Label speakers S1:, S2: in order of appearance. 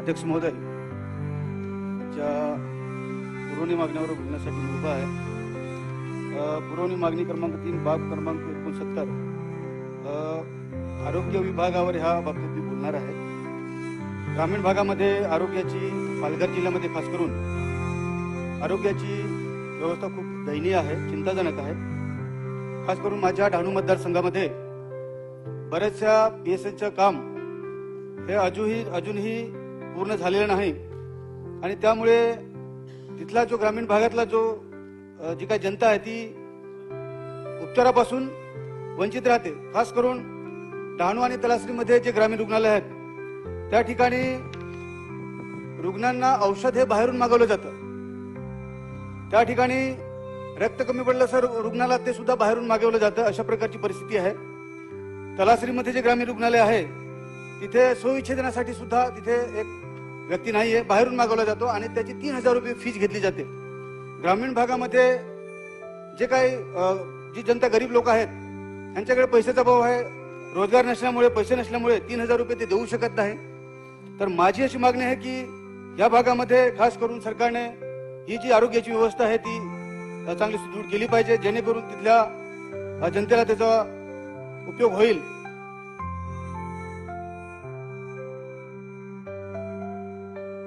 S1: अध्यक्ष महोदय ज्या पुरवणी मागण्यावर बोलण्यासाठी मी उभा आहे पुरवणी मागणी क्रमांक तीन बाब क्रमांक एकोणसत्तर आरोग्य विभागावर ह्या बाबतीत मी बोलणार आहे. ग्रामीण भागामध्ये आरोग्याची पालघर जिल्ह्यामध्ये खास करून आरोग्याची व्यवस्था खूप दयनीय आहे चिंताजनक आहे. खास करून माझ्या डहाणू मतदारसंघामध्ये बऱ्याचशा बी एस एनचं काम हे अजूनही अजूनही पूर्ण झालेलं नाही. आणि त्यामुळे तिथला जो ग्रामीण भागातला जो जी काही जनता आहे ती उपचारापासून वंचित राहते. खास करून डहाणू आणि तलासरीमध्ये जे ग्रामीण रुग्णालय आहेत त्या ठिकाणी रुग्णांना औषध हे बाहेरून मागवलं जातं. त्या ठिकाणी रक्त कमी पडलं सर रुग्णाला ते सुद्धा बाहेरून मागवलं जातं. अशा प्रकारची परिस्थिती आहे. तलासरीमध्ये जे ग्रामीण रुग्णालय आहे तिथे स्वविच्छेदनासाठी सुद्धा तिथे एक व्यक्ती नाहीये बाहेरून मागवला जातो आणि त्याची तीन हजार रुपये फीज घेतली जाते. ग्रामीण भागामध्ये जे काही जी जनता गरीब लोक आहेत त्यांच्याकडे पैशाचा भाव आहे. रोजगार नसल्यामुळे पैसे नसल्यामुळे तीन हजार रुपये ते देऊ शकत नाही. तर माझी अशी मागणी आहे की या भागामध्ये खास करून सरकारने ही जी आरोग्याची व्यवस्था आहे ती चांगली सुदृढ केली पाहिजे जेणेकरून तिथल्या जनतेला त्याचा उपयोग होईल.